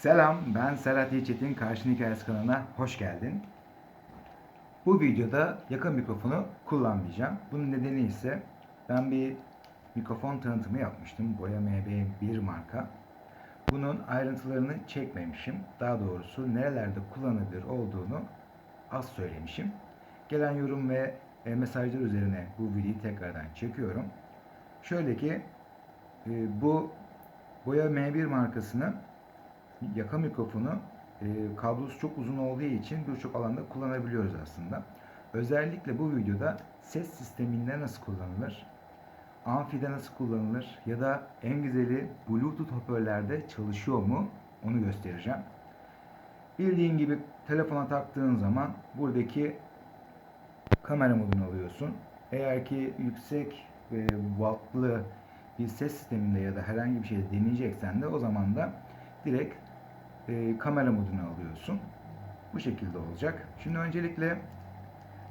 Selam, ben Serhat Yeçetin. Karşın Hikayesi kanalına hoş geldin. Bu videoda yakın mikrofonu kullanmayacağım. Bunun nedeni ise ben bir mikrofon tanıtımı yapmıştım. Boya MB1 marka. Bunun ayrıntılarını çekmemişim. Daha doğrusu nerelerde kullanılabilir olduğunu az söylemişim. Gelen yorum ve e, mesajlar üzerine bu videoyu tekrardan çekiyorum. Şöyle ki e, bu Boya M1 markasını yaka mikrofonu e, kablosu çok uzun olduğu için birçok alanda kullanabiliyoruz aslında. Özellikle bu videoda ses sisteminde nasıl kullanılır, amfide nasıl kullanılır ya da en güzeli Bluetooth hoparlörlerde çalışıyor mu onu göstereceğim. Bildiğin gibi telefona taktığın zaman buradaki kamera modunu alıyorsun. Eğer ki yüksek e, wattlı bir ses sisteminde ya da herhangi bir şeyde deneyeceksen de o zaman da direkt e, kamera modunu alıyorsun. Bu şekilde olacak. Şimdi öncelikle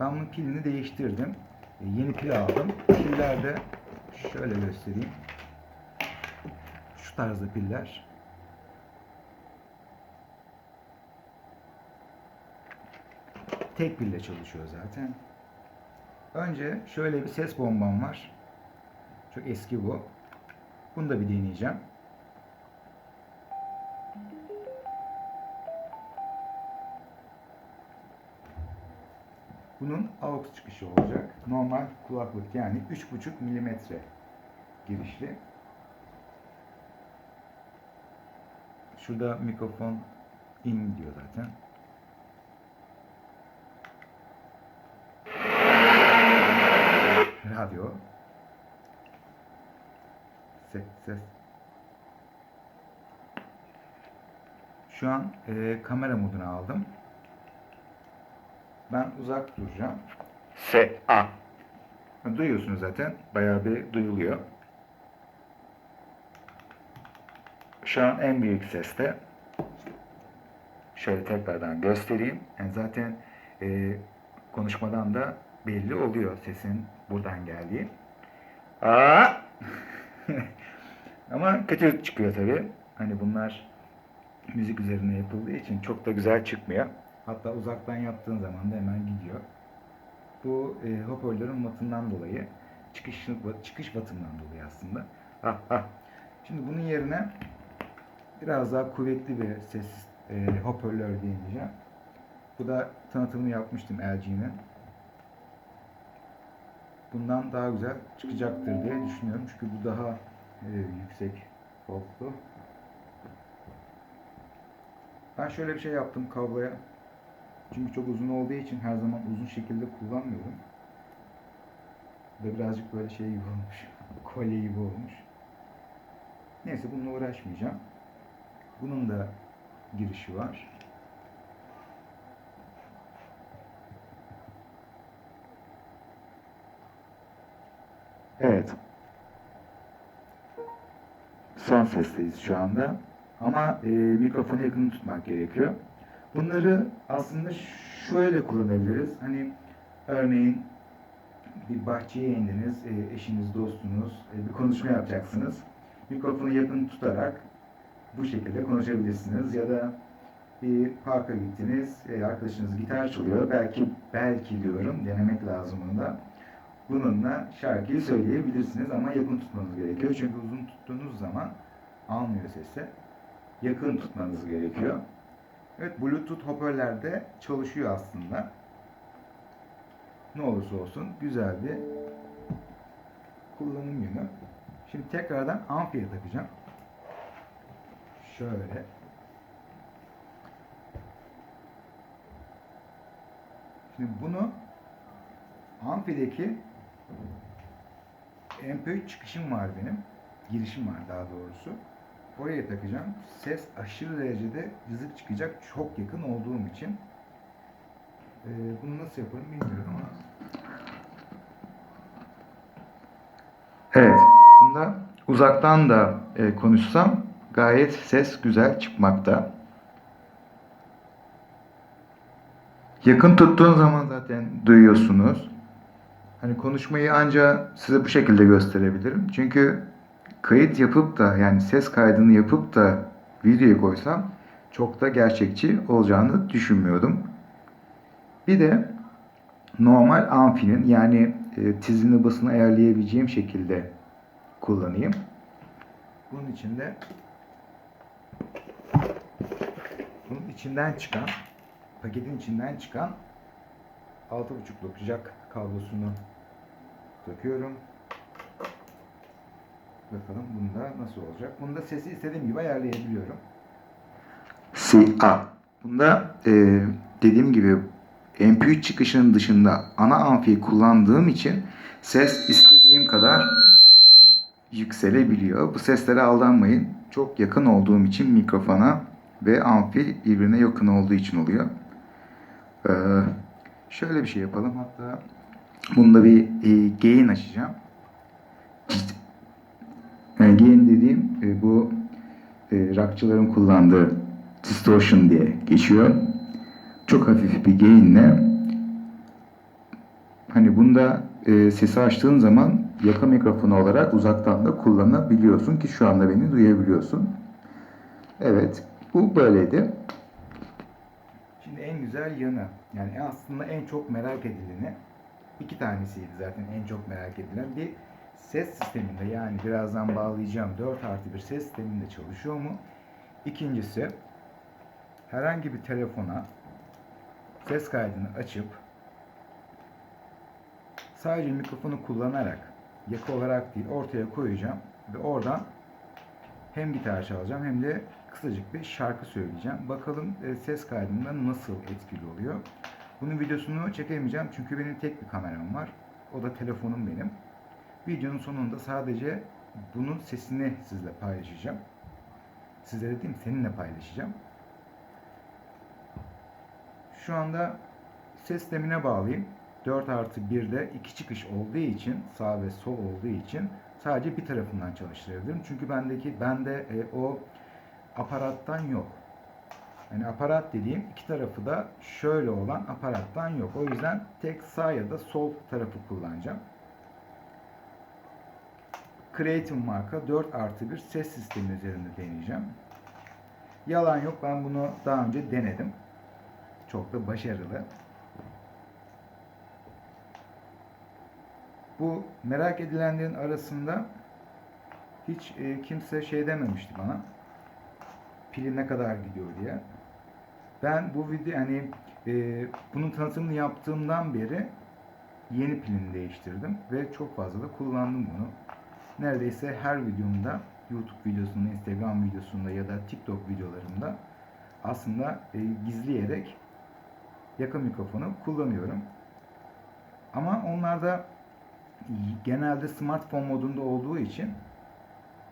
ben bunun pilini değiştirdim. E, yeni pil aldım. Piller de şöyle göstereyim. Şu tarzda piller. Tek pille çalışıyor zaten. Önce şöyle bir ses bombam var. Çok eski bu. Bunu da bir deneyeceğim. Bunun AUX çıkışı olacak. Normal kulaklık yani 3.5 milimetre girişli. Şurada mikrofon in diyor zaten. Radyo. Ses, ses. Şu an e, kamera moduna aldım. Ben uzak duracağım. S, A. Duyuyorsunuz zaten. Bayağı bir duyuluyor. Şu an en büyük seste. Şöyle tekrardan göstereyim. Yani zaten e, konuşmadan da belli oluyor sesin buradan geldiği. Aa! Ama kötü çıkıyor tabii. Hani bunlar müzik üzerine yapıldığı için çok da güzel çıkmıyor. Hatta uzaktan yaptığın zaman da hemen gidiyor. Bu e, hoparlörün matından dolayı, çıkış, çıkış batından dolayı aslında. Ah, ah. Şimdi bunun yerine biraz daha kuvvetli bir ses e, hoparlör deneyeceğim. Bu da tanıtımını yapmıştım LG'nin. Bundan daha güzel çıkacaktır diye düşünüyorum. Çünkü bu daha e, yüksek voltlu. Ben şöyle bir şey yaptım kabloya. Çünkü çok uzun olduğu için her zaman uzun şekilde kullanmıyorum. Da birazcık böyle şey gibi olmuş. Kolye gibi olmuş. Neyse bununla uğraşmayacağım. Bunun da girişi var. Evet. Son sesteyiz şu anda. Ama e, mikrofonu yakın tutmak gerekiyor. Bunları aslında şöyle kullanabiliriz. Hani örneğin bir bahçeye indiniz, e, eşiniz, dostunuz, e, bir konuşma yapacaksınız. Mikrofonu yakın tutarak bu şekilde konuşabilirsiniz. Ya da bir parka gittiniz, e, arkadaşınız gitar çalıyor. Belki, belki diyorum, denemek lazım bunu. Bununla şarkıyı söyleyebilirsiniz ama yakın tutmanız gerekiyor. Çünkü uzun tuttuğunuz zaman almıyor sesi. Yakın tutmanız gerekiyor. Evet Bluetooth hoparlörlerde çalışıyor aslında. Ne olursa olsun güzel bir kullanım yönü. Şimdi tekrardan amfiye takacağım. Şöyle. Şimdi bunu amfideki MP3 çıkışım var benim. Girişim var daha doğrusu. Oraya takacağım. Ses aşırı derecede cızık çıkacak. Çok yakın olduğum için. Ee, bunu nasıl yaparım bilmiyorum ama. Evet. Bunda uzaktan da e, konuşsam gayet ses güzel çıkmakta. Yakın tuttuğun zaman zaten duyuyorsunuz. Hani konuşmayı anca size bu şekilde gösterebilirim. Çünkü kayıt yapıp da yani ses kaydını yapıp da videoya koysam çok da gerçekçi olacağını düşünmüyordum. Bir de normal amfinin yani e, tizini basını ayarlayabileceğim şekilde kullanayım. Bunun içinde bunun içinden çıkan paketin içinden çıkan 6.5'luk jack kablosunu takıyorum. Bakalım bunda nasıl olacak. Bunda sesi istediğim gibi ayarlayabiliyorum. SA. Bunda e, dediğim gibi MP3 çıkışının dışında ana amfiyi kullandığım için ses istediğim kadar yükselebiliyor. Bu seslere aldanmayın. Çok yakın olduğum için mikrofona ve amfi birbirine yakın olduğu için oluyor. Ee, şöyle bir şey yapalım. Hatta bunda bir e, gain açacağım. E, rockçıların kullandığı distortion diye geçiyor. Çok hafif bir gainle hani bunda e, sesi açtığın zaman yaka mikrofonu olarak uzaktan da kullanabiliyorsun ki şu anda beni duyabiliyorsun. Evet, bu böyleydi. Şimdi en güzel yanı, yani aslında en çok merak edileni, iki tanesiydi zaten en çok merak edilen. Bir ses sisteminde yani birazdan bağlayacağım 4 artı bir ses sisteminde çalışıyor mu? İkincisi herhangi bir telefona ses kaydını açıp sadece mikrofonu kullanarak yaka olarak değil ortaya koyacağım ve oradan hem gitar çalacağım hem de kısacık bir şarkı söyleyeceğim. Bakalım e, ses kaydında nasıl etkili oluyor. Bunun videosunu çekemeyeceğim çünkü benim tek bir kameram var. O da telefonum benim. Videonun sonunda sadece bunun sesini sizle paylaşacağım. Sizlere değil seninle paylaşacağım. Şu anda ses sistemine bağlayayım. 4 artı 1'de iki çıkış olduğu için sağ ve sol olduğu için sadece bir tarafından çalıştırabilirim. Çünkü bendeki bende e, o aparattan yok. Yani aparat dediğim iki tarafı da şöyle olan aparattan yok. O yüzden tek sağ ya da sol tarafı kullanacağım. Creative marka 4 artı 1 ses sistemi üzerinde deneyeceğim. Yalan yok ben bunu daha önce denedim. Çok da başarılı. Bu merak edilenlerin arasında hiç e, kimse şey dememişti bana. Pili ne kadar gidiyor diye. Ben bu video hani e, bunun tanıtımını yaptığımdan beri yeni pilini değiştirdim ve çok fazla da kullandım bunu. Neredeyse her videomda YouTube videosunda, Instagram videosunda ya da TikTok videolarımda aslında e, gizleyerek yakın mikrofonu kullanıyorum. Ama onlarda genelde smartphone modunda olduğu için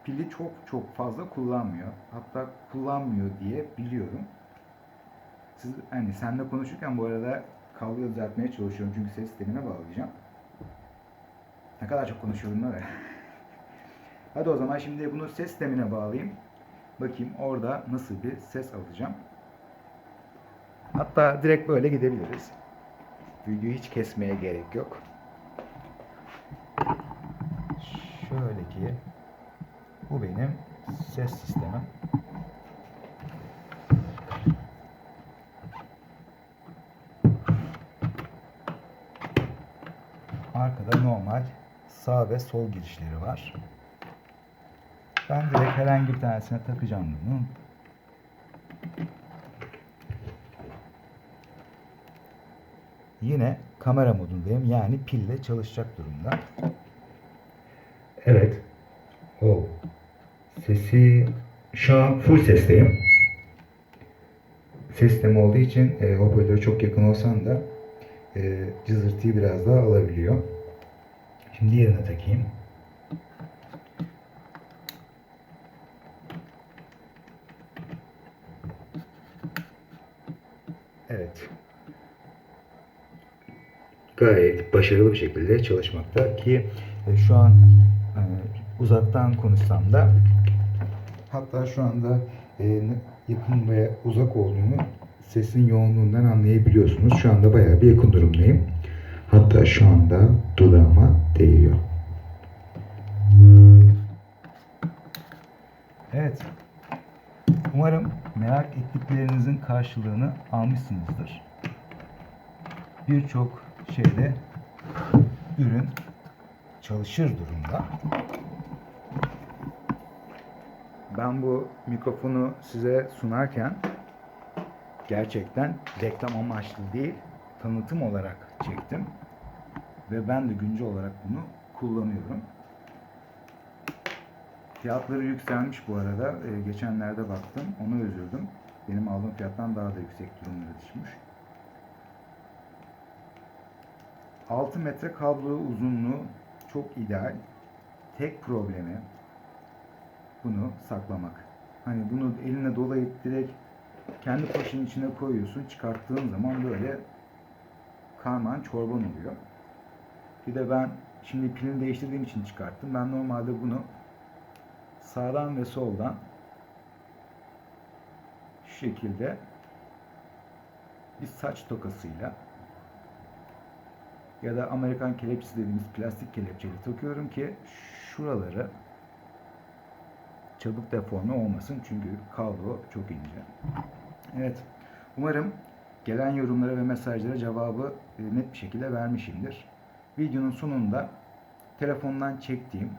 pili çok çok fazla kullanmıyor. Hatta kullanmıyor diye biliyorum. Siz hani senle konuşurken bu arada kabloyu düzeltmeye çalışıyorum çünkü ses sistemine bağlayacağım. Ne kadar çok konuşuyorum ya. Hadi o zaman şimdi bunu ses sistemine bağlayayım. Bakayım orada nasıl bir ses alacağım. Hatta direkt böyle gidebiliriz. Videoyu hiç kesmeye gerek yok. Şöyle ki bu benim ses sistemim. Arkada normal sağ ve sol girişleri var. Ben direkt herhangi bir tanesine takacağım bunu. Yine kamera modundayım. Yani pille çalışacak durumda. Evet. O. Sesi şu an full sesteyim. Ses sistemi olduğu için e, hoparlöre çok yakın olsam da e, cızırtıyı biraz daha alabiliyor. Şimdi yerine takayım. Evet. Gayet başarılı bir şekilde çalışmakta ki e, şu an e, uzaktan konuşsam da hatta şu anda e, yakın ve uzak olduğunu sesin yoğunluğundan anlayabiliyorsunuz. Şu anda bayağı bir yakın durumdayım. Hatta şu anda dudağıma değiyor. Evet. Umarım merak ettiklerinizin karşılığını almışsınızdır. Birçok şeyde ürün çalışır durumda. Ben bu mikrofonu size sunarken gerçekten reklam amaçlı değil, tanıtım olarak çektim. Ve ben de güncel olarak bunu kullanıyorum. Fiyatları yükselmiş bu arada. Ee, geçenlerde baktım. Ona üzüldüm. Benim aldığım fiyattan daha da yüksek durumlara düşmüş. 6 metre kablo uzunluğu çok ideal. Tek problemi bunu saklamak. Hani bunu eline dolayıp direkt kendi poşetin içine koyuyorsun. Çıkarttığın zaman böyle karman çorban oluyor. Bir de ben şimdi pilini değiştirdiğim için çıkarttım. Ben normalde bunu sağdan ve soldan şu şekilde bir saç tokasıyla ya da Amerikan kelepçesi dediğimiz plastik kelepçeyle takıyorum ki şuraları çabuk deforme olmasın çünkü kablo çok ince. Evet. Umarım gelen yorumlara ve mesajlara cevabı e, net bir şekilde vermişimdir. Videonun sonunda telefondan çektiğim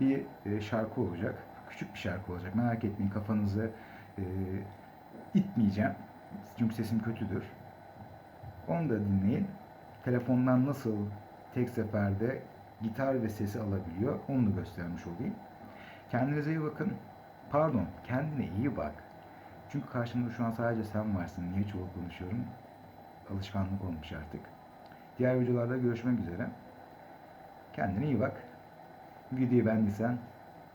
bir e, şarkı olacak. Küçük bir şarkı olacak. Merak etmeyin kafanızı e, itmeyeceğim. Çünkü sesim kötüdür. Onu da dinleyin. Telefondan nasıl tek seferde gitar ve sesi alabiliyor onu da göstermiş olayım. Kendinize iyi bakın. Pardon, kendine iyi bak. Çünkü karşımda şu an sadece sen varsın. Niye çoğu konuşuyorum? Alışkanlık olmuş artık. Diğer videolarda görüşmek üzere. Kendine iyi bak. Videoyu beğendiysen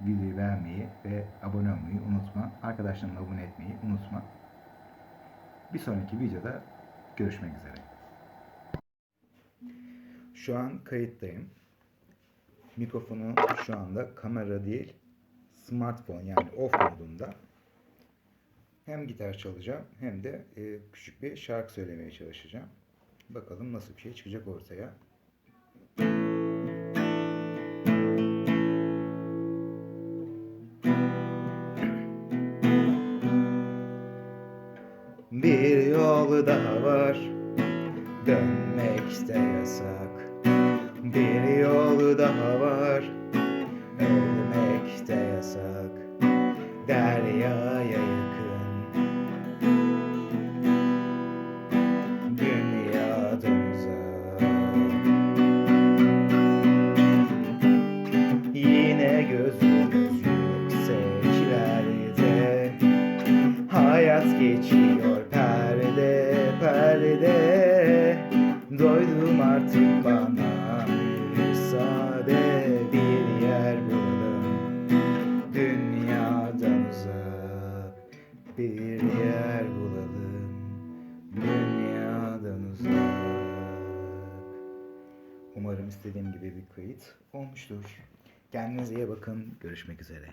videoyu beğenmeyi ve abone olmayı unutma. Arkadaşlarına abone etmeyi unutma. Bir sonraki videoda görüşmek üzere. Şu an kayıttayım. Mikrofonu şu anda kamera değil, smartphone yani off modunda. Hem gitar çalacağım hem de e, küçük bir şarkı söylemeye çalışacağım. Bakalım nasıl bir şey çıkacak ortaya. Bir yol daha var Dönmek de yasak daha var. Ölmek de yasak. Deryaya yakın. Dünyadan uzak. Yine gözümüz yükseklerde Hayat geçiyor perde perde. Doydum artık İstediğim gibi bir kayıt olmuştur. Kendinize iyi bakın. Görüşmek üzere.